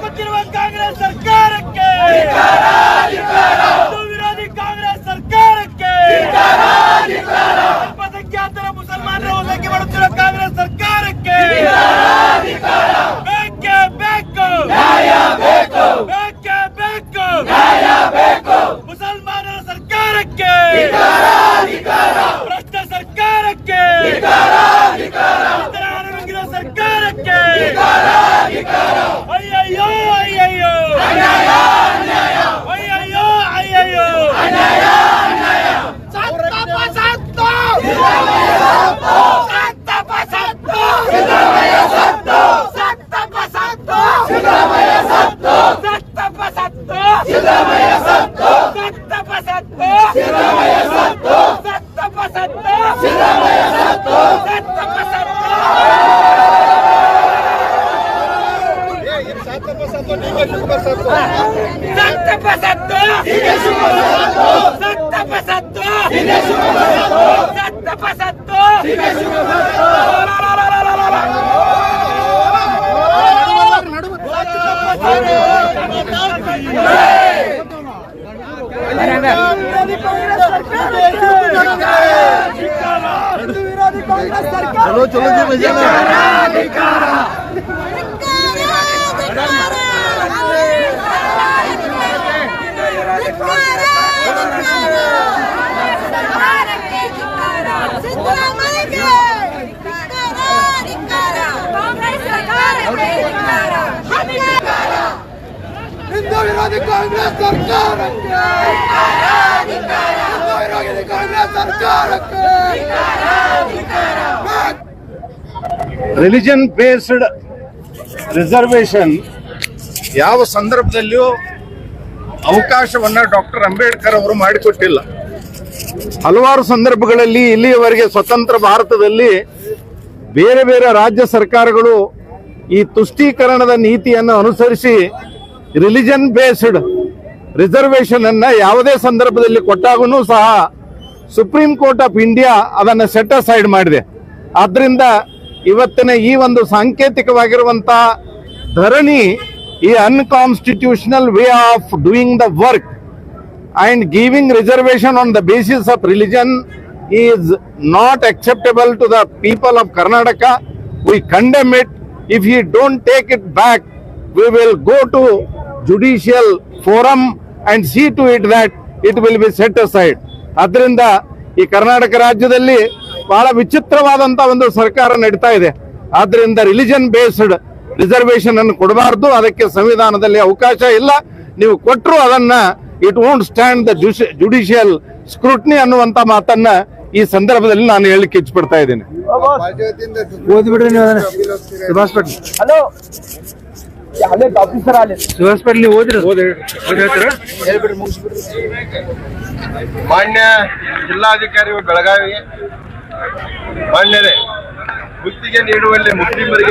ಕೂತಿರುವ ಕಾಂಗ್ರೆಸ್ ಸರ್ಕಾರಕ್ಕೆ! ಹಿಂದೂ ವಿರೋಧಿ ಕಾಂಗ್ರೆಸ್ ಸರ್ಕಾರಕ್ಕೆ! ಅಲ್ಪಸಂಖ್ಯಾತರ ಮುಸಲ್ಮಾನರ ಒದಗಿ ¡Guicara! ¡Guicara! ¡Guicara! ¡Guicara! ¡Guicara! ¡Ay, ay, ay, ay! ¡Ay, ay, ay! ¡Ay, ay, ay! ¡Ay, ay, ay! ¡Ay, ay, ay! ¡Ay, ay, ay! ¡Ay, ay, ay! ¡Ay, ay, ay! ¡Ay, ay, ay! ¡Ay, ay, ay! ¡Ay, ay, ay! ¡Ay. pasando? ¿Qué pasando? ¿Qué está pasando? ¿Qué está pasando? ¿Qué pasando? ¿Qué está pasando? Congress ಸರ್ಕಾರಕ್ಕೆ. Religion based reservation ಯಾವ ಸಂದರ್ಭದಲ್ಲಿಯೂ ಅವಕಾಶವನ್ನ doctor Ambedkar ಅವರು ಮಾಡಿಕೊಟ್ಟಿಲ್ಲ. ಹಲವಾರು ಸಂದರ್ಭಗಳಲ್ಲಿ ಇಲ್ಲಿಯವರೆಗೆ ಸ್ವತಂತ್ರ ಭಾರತದಲ್ಲಿ ಬೇರೆ ಬೇರೆ ರಾಜ್ಯ ಸರ್ಕಾರಗಳು ಈ ತುಷ್ಟೀಕರಣದ ನೀತಿಯನ್ನು ಅನುಸರಿಸಿ ರಿಲಿಜನ್ ಬೇಸ್ಡ್ ರಿಸರ್ವೇಷನ್ ಅನ್ನ ಯಾವುದೇ ಸಂದರ್ಭದಲ್ಲಿ ಕೊಟ್ಟಾಗೂ ಸಹ ಸುಪ್ರೀಂ ಕೋರ್ಟ್ ಆಫ್ ಇಂಡಿಯಾ ಅದನ್ನು ಸೆಟ್ ಅಸೈಡ್ ಮಾಡಿದೆ. ಆದ್ರಿಂದ ಇವತ್ತಿನ ಈ ಒಂದು ಸಾಂಕೇತಿಕವಾಗಿರುವಂಥ ಧರಣಿ ಈ unconstitutional way of doing the work and giving reservation on the basis of religion is not acceptable to the people of Karnataka we condemn it if you don't take it back we will go to judicial forum and see to it that it will be set aside. ಆದ್ರಿಂದ ಈ ಕರ್ನಾಟಕ ರಾಜ್ಯದಲ್ಲಿ ಬಹಳ ವಿಚಿತ್ರವಾದಂತ ಒಂದು ಸರ್ಕಾರ ನಡೀತಾ ಇದೆ. ಆದ್ರಿಂದ religion based reservation ಅನ್ನು ಕೊಡಬಾರ್ದು. ಅದಕ್ಕೆ ಸಂವಿಧಾನದಲ್ಲಿ ಅವಕಾಶ ಇಲ್ಲ. ನೀವು ಕೊಟ್ಟರು ಅದನ್ನ it won't stand the judicial scrutiny ಅನ್ನುವಂತ ಮಾತನ್ನ ಈ ಸಂದರ್ಭದಲ್ಲಿ ನಾನು ಹೇಳಿಕ್ಕೆ ಇಚ್ಛಪಡ್ತಾ ಇದ್ದೇನೆ. ಅಲ್ಲೇ ಆಫೀಸರ್ ಅಲ್ಲಿ. ಸುಭಾಷ್ ಪಟ್ಲಿ ಓದ್ರಿ ಮಾನ್ಯ ಜಿಲ್ಲಾಧಿಕಾರಿಗಳು ಬೆಳಗಾವಿ. ಮಾನ್ಯರೇ ಗುತ್ತಿಗೆ ನೀಡುವಲ್ಲಿ ಮುಸ್ಲಿಮರಿಗೆ